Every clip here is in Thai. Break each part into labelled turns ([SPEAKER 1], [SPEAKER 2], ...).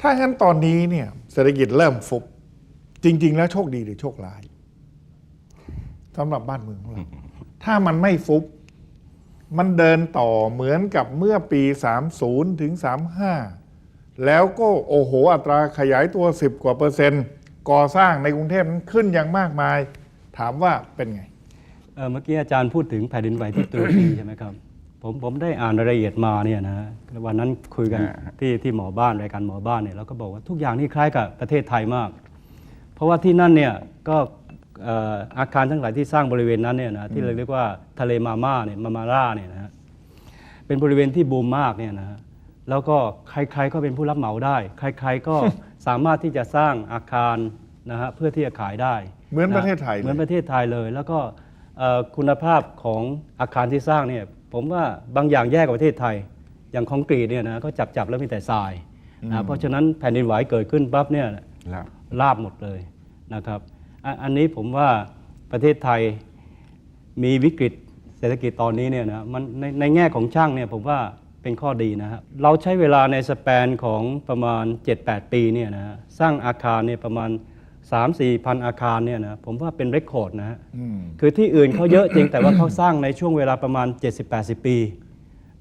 [SPEAKER 1] ถ้างั้นตอนนี้เนี่ยเศรษฐกิจเริ่มฟุบจริง ๆ แล้วโชคดีหรือโชคร้ายสำหรับบ้านเมืองของเราถ้ามันไม่ฟุบมันเดินต่อเหมือนกับเมื่อปี 30 ถึง 35 แล้วก็โอ้โห อัตราขยายตัว 10 กว่าเปอร์เซ็นต์ ก่อสร้างในกรุงเทพนั้นขึ้นอย่างมากมาย ถามว่าเป็นไง
[SPEAKER 2] เอ่อเมื่อกี้อาจารย์พูดถึงแผ่นดินไหวที่ตุรกีใช่ไหมครับ ผมผมได้อ่านรายละเอียดมาเนี่ยนะวันนั้นคุยกัน
[SPEAKER 3] อ่า
[SPEAKER 2] ที่ที่หมอบ้านรายการหมอบ้านเนี่ยเราก็บอกว่าทุกอย่างนี่คล้ายกับประเทศไทยมาก เพราะว่าที่นั่นเนี่ยก็เอ่ออาคารทั้งหลายที่สร้างบริเวณนั้นเนี่ยนะที่เราเรียกว่าทะเลมาม่าเนี่ยมามาร่าเนี่ยนะฮะเป็นบริเวณที่บูมมากเนี่ยนะฮะแล้วก็ใครๆก็เป็นผู้รับเหมาได้ ใครๆก็สามารถที่จะสร้างอาคารนะฮะเพื่อที่จะขายได้
[SPEAKER 1] เหมือนประเทศไทยเลย
[SPEAKER 2] เหมือนประเทศไทยเลย แล้วก็เอ่อคุณภาพของอาคารที่สร้างเนี่ย ผมว่าบางอย่างแย่กว่าประเทศไทย อย่างคอนกรีตเนี่ยนะก็จับจับๆแล้วมีแต่ทรายนะเพราะฉะนั้นแผ่นดินไหวเกิดขึ้นปั๊บเนี่ย
[SPEAKER 3] แล้ว
[SPEAKER 2] ราบหมดเลยนะครับอะอันนี้ผมว่าประเทศไทยมีวิกฤตเศรษฐกิจตอนนี้เนี่ยนะมันในในแง่ของช่างเนี่ยผมว่าเป็นข้อดีนะฮะเราใช้เวลาในสเปนของประมาณ 7-8 ปีเนี่ยนะฮะสร้างอาคารเนี่ยประมาณ 3-4พันอาคารเนี่ยนะผมว่าเป็นเรคคอร์ดนะฮะ
[SPEAKER 1] อืม
[SPEAKER 2] คือที่อื่นเขาเยอะจริงแต่ว่าเขาสร้างในช่วงเวลาประมาณ 70-80 ปี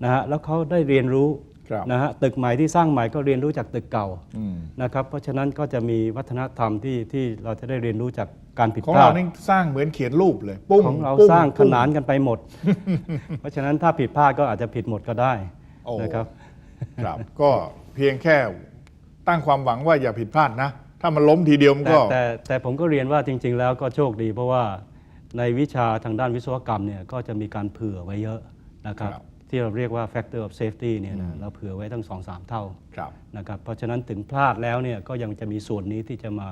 [SPEAKER 2] นะฮะแล้วเขาได้เรียนรู้
[SPEAKER 1] ครับ
[SPEAKER 2] นะฮะตึกใหม่ที่สร้างใหม่ก็เรียนรู้จากตึกเก่า
[SPEAKER 1] อืม
[SPEAKER 2] นะครับเพราะฉะนั้นก็จะมีวัฒนธรรมที่ที่เราจะได้เรียนรู้จากการผิด
[SPEAKER 1] ของ
[SPEAKER 2] พลา
[SPEAKER 1] เรา
[SPEAKER 2] ด
[SPEAKER 1] นี่สร้างเหมือนเขียนรูปเลยปุ้ง
[SPEAKER 2] ของเรา
[SPEAKER 1] ปุ้
[SPEAKER 2] สร้างข
[SPEAKER 1] ปุ้
[SPEAKER 2] นานกันไปหมด เพราะฉะนั้นถ้าผิดพลาดก็อาจจะผิดหมดก็ได้
[SPEAKER 1] โอ้
[SPEAKER 2] นะครับ
[SPEAKER 1] ครับ ก็เพียงแค่ตั้งความหวังว่าอย่าผิดพลาดนะ ถ้ามันล้มทีเดียวมัน
[SPEAKER 2] แต่
[SPEAKER 1] ก็
[SPEAKER 2] แต่แต่ผมก็เรียนว่าจริง ๆ แล้วก็โชคดี เพราะว่าในวิชาทางด้านวิศวกรรมเนี่ยก็จะมีการเผื่อไว้เยอะนะครับ
[SPEAKER 1] ครับ
[SPEAKER 2] ที่เราเรียกว่า factor of safety เนี่ยนะเราเผื่อไว้ทั้งสองสามเท่า
[SPEAKER 1] ครับ
[SPEAKER 2] นะครับเพราะฉะนั้นถึงพลาดแล้วเนี่ยก็ยังจะมีส่วนนี้ที่จะมา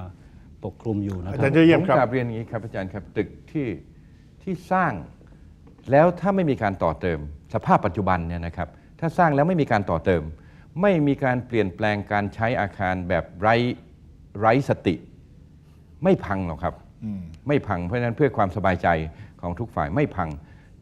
[SPEAKER 2] ปกคลุมอยู่นะ
[SPEAKER 1] อา
[SPEAKER 2] ค
[SPEAKER 1] จา
[SPEAKER 2] รั
[SPEAKER 1] ร
[SPEAKER 2] บ
[SPEAKER 1] ย์เจเยี่ยม
[SPEAKER 3] ผม
[SPEAKER 1] ครับ
[SPEAKER 3] กราบเรียนอย่างนี้ครับอาจารย์ครับตึกที่ที่สร้างแล้วถ้าไม่มีการต่อเติม สภาพปัจจุบันเนี่ยนะครับถ้าสร้างแล้วไม่มีการต่อเติม ไม่มีการเปลี่ยนแปลงการใช้อาคารแบบไร้ ไร้สติ ไม่พังหรอกครับ
[SPEAKER 1] อืม
[SPEAKER 3] ไม่พังเพราะฉะนั้นเพื่อความสบายใจของทุกฝ่ายไม่พัง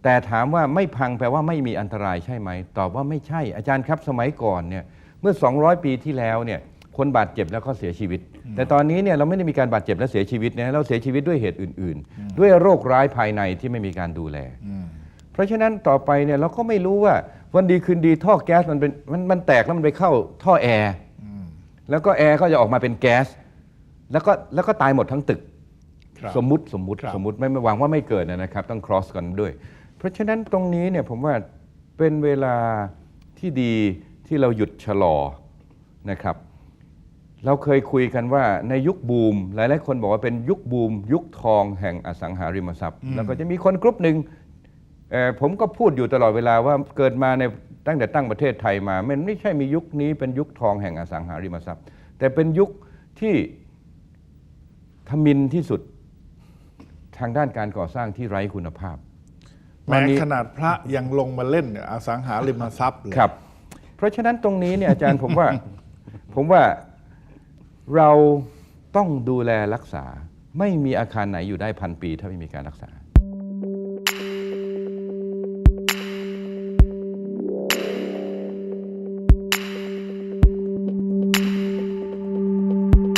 [SPEAKER 3] แต่ถามว่าไม่พังแปลว่าไม่มีอันตรายใช่ไหม ตอบว่าไม่ใช่อาจารย์ครับสมัยก่อนเนี่ยเมื่อ 200 ปีที่แล้วเนี่ยคนบาดเจ็บแล้วก็เสียชีวิต แต่ตอนนี้เนี่ยเราไม่ได้มีการบาดเจ็บและเสียชีวิตนะเราเสียชีวิตด้วยเหตุอื่น ๆ ด้วยโรคร้ายภายในที่ไม่มีการดูแล
[SPEAKER 1] อืม
[SPEAKER 3] เพราะฉะนั้นต่อไปเนี่ยเราก็ไม่รู้ว่าวันดีคืนดีท่อแก๊สมันเป็นมันมันแตกแล้วมันไปเข้าท่อแอร์
[SPEAKER 1] อืม
[SPEAKER 3] แล้วก็แอร์ก็จะออกมาเป็นแก๊ส แล้วก็แล้วก็ตายหมดทั้งตึก
[SPEAKER 1] ครับ
[SPEAKER 3] สมมุติสมมุติ
[SPEAKER 1] ครับ
[SPEAKER 3] สมมุติไม่ไม่หวังว่าไม่เกิดนะครับ ต้อง cross กันด้วย เพราะฉะนั้นตรงนี้เนี่ยผมว่าเป็นเวลาที่ดีที่เราหยุดชะลอนะครับ เราเคยคุยกันว่าในยุคบูม หลายๆคนบอกว่าเป็นยุคบูม ยุคทองแห่งอสังหาริมทรัพย์ แล้วก็จะมีคนกลุ่มหนึ่งเอ่อผมก็พูดอยู่ตลอดเวลาว่าเกิดมาในตั้งแต่ตั้งประเทศไทยมา มันไม่ใช่มียุคนี้เป็นยุคทองแห่งอสังหาริมทรัพย์ แต่เป็นยุคที่ท มินที่สุดทางด้านการก่อสร้างที่ไร้คุณภาพ
[SPEAKER 1] แม้ขนาดพระยังลงมาเล่นเนี่ยอสังหาริมทรัพย์เลย
[SPEAKER 3] ครับ เพราะฉะนั้นตรงนี้เนี่ยอาจารย์ผมว่า ผมว่าเราต้องดูแลรักษา ไม่มีอาคารไหนอยู่ได้พันปี ถ้าไม่มีการรักษา